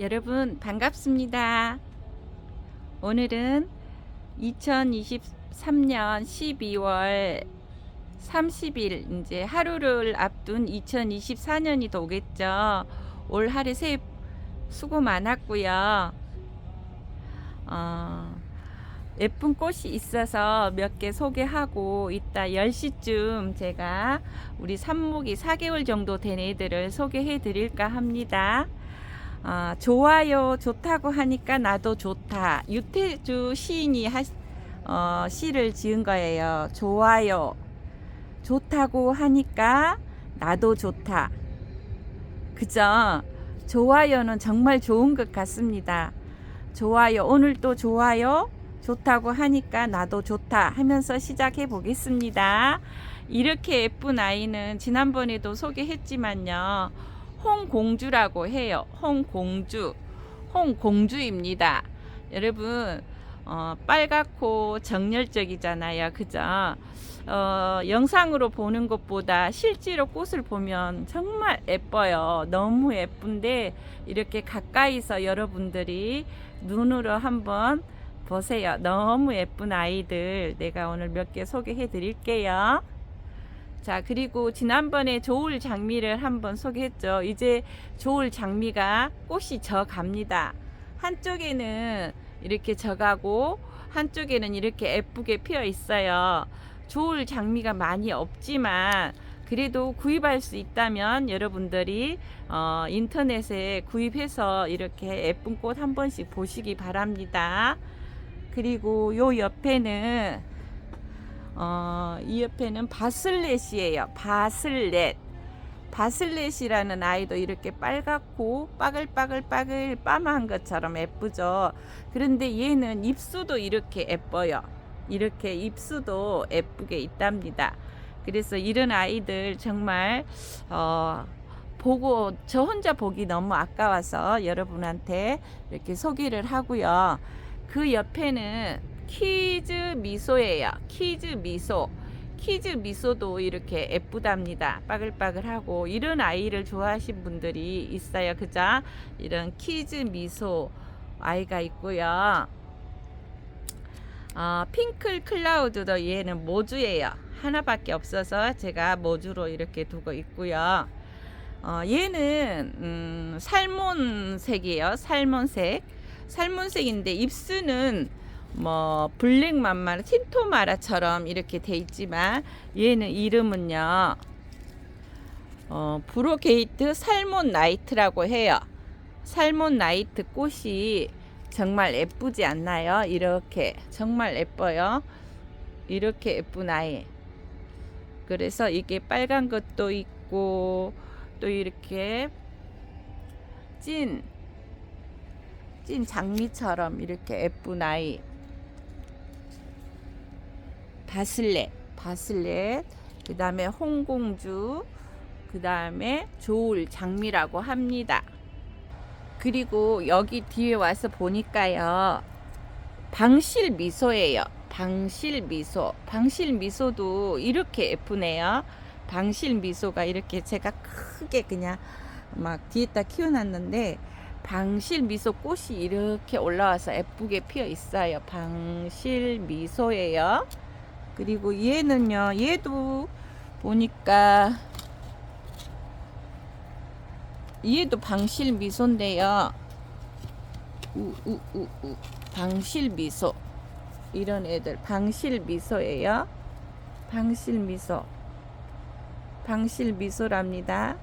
여러분 반갑습니다. 오늘은 2023년 12월 30일 이제 하루를 앞둔 2024년이 오겠죠. 올 한해 새해 수고 많았고요. 어, 예쁜 꽃이 있어서 몇 개 소개하고 이따 10시쯤 제가 우리 삽목이 4개월 정도 된 애들을 소개해 드릴까 합니다. 아, 좋아요, 좋다고 하니까 나도 좋다. 유태주 시인이 하, 어, 시를 지은 거예요. 좋아요, 좋다고 하니까 나도 좋다. 그죠? 좋아요는 정말 좋은 것 같습니다. 좋아요, 오늘도 좋아요, 좋다고 하니까 나도 좋다 하면서 시작해 보겠습니다. 이렇게 예쁜 아이는 지난번에도 소개했지만요. 홍공주라고 해요. 홍공주. 홍공주입니다. 여러분, 어, 빨갛고 정열적이잖아요. 그죠? 어, 영상으로 보는 것보다 실제로 꽃을 보면 정말 예뻐요. 너무 예쁜데 이렇게 가까이서 여러분들이 눈으로 한번 보세요. 너무 예쁜 아이들 내가 오늘 몇 개 소개해 드릴게요. 자, 그리고 지난번에 조울 장미를 한번 소개했죠. 이제 조울 장미가 꽃이 져 갑니다. 한쪽에는 이렇게 져가고 한쪽에는 이렇게 예쁘게 피어 있어요. 조울 장미가 많이 없지만 그래도 구입할 수 있다면 여러분들이 어, 인터넷에 구입해서 이렇게 예쁜 꽃 한 번씩 보시기 바랍니다. 그리고 요 옆에는 어, 이 옆에는 바슬렛이에요. 바슬렛. 바슬렛이라는 아이도 이렇게 빨갛고 빠글빠글빠글 빠마한 것처럼 예쁘죠. 그런데 얘는 입수도 이렇게 예뻐요. 이렇게 입수도 예쁘게 있답니다. 그래서 이런 아이들 정말 어, 보고 저 혼자 보기 너무 아까워서 여러분한테 이렇게 소개를 하고요. 그 옆에는 키즈 미소예요. 키즈 미소. 키즈 미소도 이렇게 예쁘답니다. 빠글빠글하고 이런 아이를 좋아하신 분들이 있어요. 그죠? 이런 키즈 미소 아이가 있고요. 어, 핑클 클라우드도 얘는 모주예요. 하나밖에 없어서 제가 모주로 이렇게 두고 있고요. 어, 얘는 음, 살몬색이에요. 살몬색. 살몬색인데 입술은 뭐 블랙 맘마 틴토마라처럼 이렇게 돼 있지만 얘는 이름은요. 어, 브로게이트 살몬 나이트라고 해요. 살몬 나이트 꽃이 정말 예쁘지 않나요? 이렇게 정말 예뻐요. 이렇게 예쁜 아이. 그래서 이게 빨간 것도 있고 또 이렇게 찐, 찐 장미처럼 이렇게 예쁜 아이. 바슬렛, 바슬렛, 그 다음에 홍공주, 그 다음에 조울 장미라고 합니다. 그리고 여기 뒤에 와서 보니까요. 방실 미소예요. 방실 미소. 방실 미소도 이렇게 예쁘네요. 방실 미소가 이렇게 제가 크게 그냥 막 뒤에다 키워놨는데 방실 미소 꽃이 이렇게 올라와서 예쁘게 피어 있어요. 방실 미소예요. 그리고 얘는요, 얘도 보니까 얘도 방실 미소인데요. 우우 우 우 방실 미소 이런 애들 방실 미소예요. 방실 미소 방실 미소랍니다.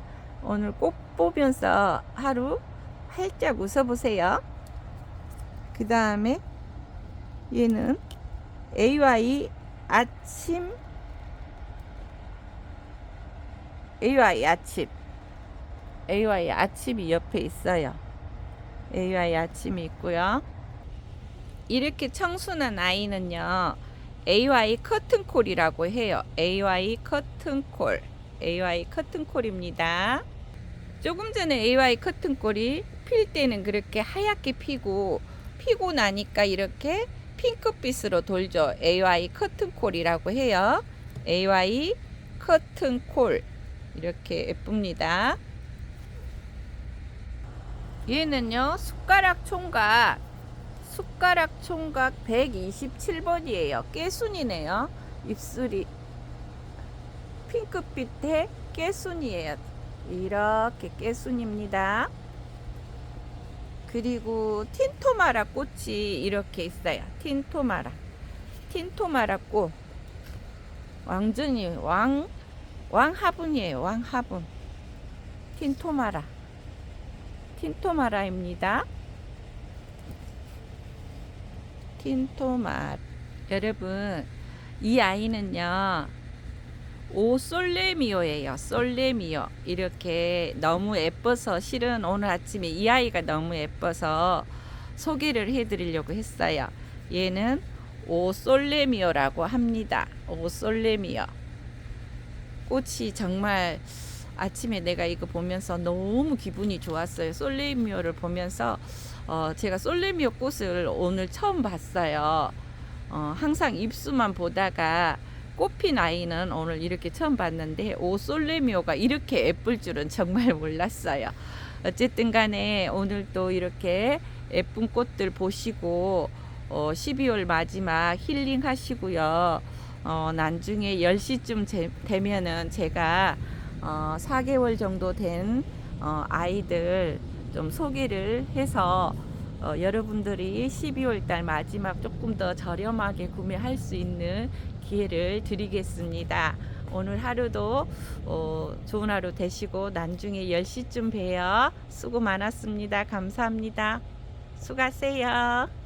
오늘 꽃 보면서 하루 활짝 웃어보세요. 그 다음에 얘는 AY 아침 AY 아침 AY 아침이 옆에 있어요. AY 아침이 있고요. 이렇게 청순한 아이는요. AY 커튼콜이라고 해요. AY 커튼콜. AY 커튼콜입니다. 조금 전에 AY 커튼콜이 필 때는 그렇게 하얗게 피고 피고 나니까 이렇게 핑크빛으로 돌죠. AY 커튼콜이라고 해요. AY 커튼콜. 이렇게 예쁩니다. 얘는요 숟가락 총각 숟가락 총각 127번이에요 깨순이네요 입술이 핑크빛의 깨순이에요 이렇게 깨순입니다 그리고 틴토마라 꽃이 이렇게 있어요. 틴토마라. 틴토마라 꽃. 왕전이 왕 왕화분이에요. 왕화분. 틴토마라. 틴토마라입니다. 틴토마. 여러분 이 아이는요 오 솔레미오예요. 솔레미오. 이렇게 너무 예뻐서 실은 오늘 아침에 이 아이가 너무 예뻐서 소개를 해드리려고 했어요. 얘는 오 솔레미오라고 합니다. 오 솔레미오. 꽃이 정말 아침에 내가 이거 보면서 너무 기분이 좋았어요. 솔레미오를 보면서 어, 제가 솔레미오 꽃을 오늘 처음 봤어요. 어, 항상 입수만 보다가 꽃핀 아이는 오늘 이렇게 처음 봤는데 오 솔레미오가 이렇게 예쁠 줄은 정말 몰랐어요. 어쨌든 간에 오늘 또 이렇게 예쁜 꽃들 보시고 어, 12월 마지막 힐링 하시고요. 어, 나중에 10시쯤 제, 되면은 제가 어, 4개월 정도 된 어, 아이들 좀 소개를 해서 어, 여러분들이 12월 달 마지막 조금 더 저렴하게 구매할 수 있는 기회를 드리겠습니다. 오늘 하루도 어, 좋은 하루 되시고 나중에 10시쯤 봬요. 수고 많았습니다. 감사합니다. 수고하세요.